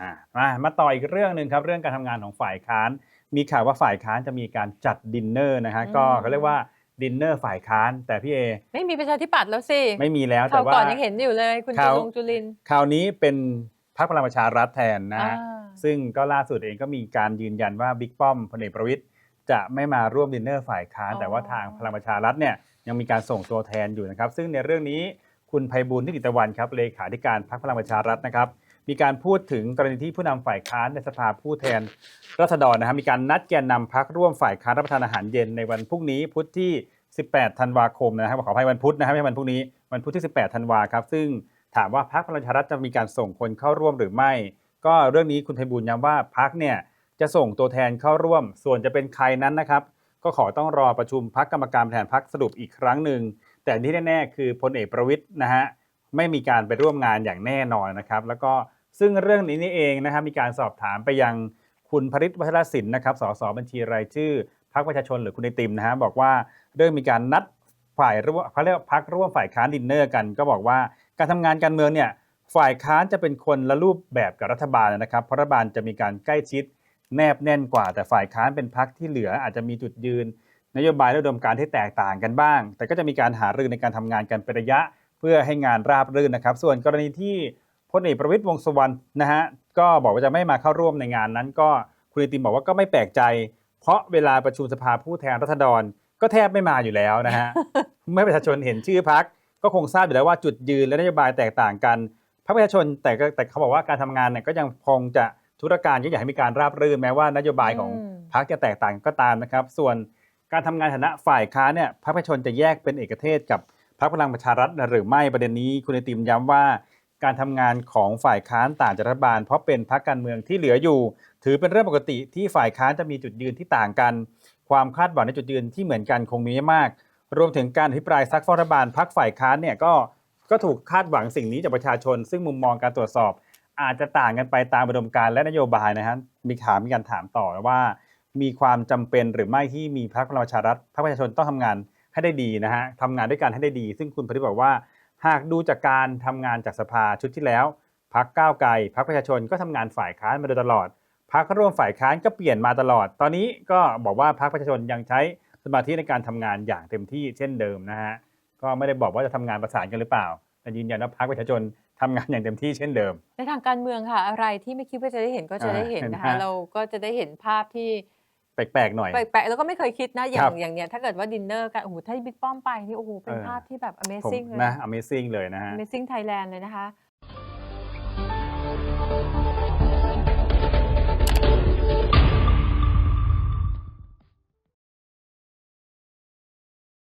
อ่ามามาต่ออีกเรื่องหนึ่งครับเรื่องการทำงานของฝ่ายค้าน มีข่าวว่าฝ่ายค้านจะมีการจัดดินเนอร์นะฮะอืมก็เขาเรียกว่าดินเนอร์ฝ่ายค้าน แต่พี่เอไม่มีประชาธิปัตย์แล้วสิ ไม่มีแล้วคแต่ราวว่าก่อนยังเห็นอยู่เลยคุณคจุราวลงจุลินทร์คราวนี้เป็นพรรคพลังประชารัฐแทนนะฮะอ่าซึ่งก็ล่าสุดเองก็มีการยืนยันว่าบิ๊กป้อมพลเอกประวิตยจะไม่มาร่วมดินเนอร์ฝ่ายค้านอ๋อแต่ว่าทางพลังประชารัฐเนี่ยยังมีการส่งตัวแทนอยู่นะครับ ซึ่งในเรื่องนี้คุณไพบูลย์นิติตะวันครับเลขาธิการพรรคพลังประชารัฐนะครับ มีการพูดถึงกรณีที่ผู้นำฝ่ายค้านในสภาผู้แทนรัษฎรนะครับมีการนัดแกนนำพักร่วมฝ่ายค้านรับประทานอาหารเย็นในวันพรุ่งนี้พุธที่ 18 ธันวาคมนะครับขออภัยวันพุธนะครับไม่ใช่วันพรุ่งนี้วันพุธที่ 18 ธันวาครับซึ่งถามว่าพรรคพลังชารัฐจะมีการส่งคนเข้าร่วมหรือไม่ ก็เรื่องนี้คุณไพบูลย์ย้ำว่าพักเนี่ยจะส่งตัวแทนเข้าร่วม ส่วนจะเป็นใครนั้นนะครับก็ขอต้องรอประชุมพักกรรมการบริหารพักสรุปอีกครั้งหนึ่งแต่ที่แน่ๆคือพลเอกประวิทย์นะฮะ ไม่มีการไปร่วมงานอย่างแน่นอนนะครับ แล้วก็ซึ่งเรื่องนี้นี่เองนะครับมีการสอบถามไปยังคุณพริตวัชรศิลป์นะครับสสบัญชีรายชื่อพรรคประชาชนหรือคุณไอติมนะฮะบอกว่าเรื่องมีการนัดฝ่ายร่วมเขาเรียกว่าพักร่วมฝ่ายค้านดินเนอร์กัน ก็บอกว่าการทำงานการเมืองเนี่ยฝ่ายค้านจะเป็นคนละรูปแบบกับรัฐบาลนะครับเพราะรัฐบาลจะมีการใกล้ชิดแนบแน่นกว่า แต่ฝ่ายค้านเป็นพักที่เหลืออาจจะมีจุดยืน นโยบายและดมการที่แตกต่างกันบ้าง แต่ก็จะมีการหารือในการทำงานกันเป็นระยะ เพื่อให้งานราบรื่นนะครับ ส่วนกรณีที่พลเอกประวิตยวงษ์สุวรรณนะฮะก็บอกว่าจะไม่มาเข้าร่วมในงานนั้น ก็คุณไอติมบอกว่าก็ไม่แปลกใจ เพราะเวลาประชุมสภาผู้แทนรัษฎรก็แทบไม่มาอยู่แล้วนะฮะเมื่อประชาชนเห็นชื่อพักก็คงทราบอยู่แล้วว่าจุดยืนและนโยบายแตกต่างกันพรรคประชาชนแต่ก็แต่เขาบอกว่าการทำงานเนี่ยก็ยังคงจะธุรการก็อยากให้มีการราบรื่นแม้ว่านโยบายของอืมพรรคจะแตกต่างก็ตามนะครับ ส่วนการทำงานฐานะฝ่ายค้านเนี่ยพรรคประชาชนจะแยกเป็นเอกเทศกับ พรรคพลังประชารัฐหรือไม่ประเด็นนี้คุณไอติมย้ำว่า การทำงานของฝ่ายค้านต่างจากรัฐบาล เพราะเป็นพรรคการเมืองที่เหลืออยู่ ถือเป็นเรื่องปกติที่ฝ่ายค้านจะมีจุดยืนที่ต่างกัน ความคาดหวังในจุดยืนที่เหมือนกันคงมีไม่มาก รวมถึงการอภิปรายซักฟอรัฐบาลพรรคฝ่ายค้านเนี่ยก็ก็ถูกคาดหวังสิ่งนี้จากประชาชน ซึ่งมุมมองการตรวจสอบ อาจจะต่างกันไปตามอุดมการและนโยบายนะฮะมีถามมีการถามต่อว่า มีความจำเป็นหรือไม่ที่มีพรรคพลังประชารัฐพรรคประชาชนต้องทำงาน ให้ได้ดีนะฮะทำงานด้วยกันให้ได้ดี ซึ่งคุณพริตบอกว่า หากดูจากการทำงานจากสภาชุดที่แล้วพรรคก้าวไกลพรรคประชาชนก็ทำงานฝ่ายค้านมาโดยตลอดพรรคร่วมฝ่ายค้านก็เปลี่ยนมาตลอด ตอนนี้ก็บอกว่าพรรคประชาชนยังใช้สมาธิในการทำงานอย่างเต็มที่เช่นเดิมนะฮะก็ไม่ได้บอกว่าจะทำงานประสานกันหรือเปล่าแต่ยืนยันว่าพรรคประชาชนทำงานอย่างเต็มที่เช่นเดิม ในทางการเมืองค่ะ อะไรที่ไม่คิดว่าจะได้เห็นก็จะได้เห็นนะคะอ่าเห็นไหมเราก็จะได้เห็นภาพที่ แปลกๆหน่อย แปลกๆแล้วก็ไม่เคยคิดนะ อย่าครังบ อย่างเนี้ยถ้าเกิดว่าดินเนอร์กันโอ้โหถ้าบิ๊กป้อมไปนี่โอ้โหเป็นเออภาพที่แบบ ผม amazing เลยนะ Amazing เลยนะฮะ Amazing Thailand เลยนะคะ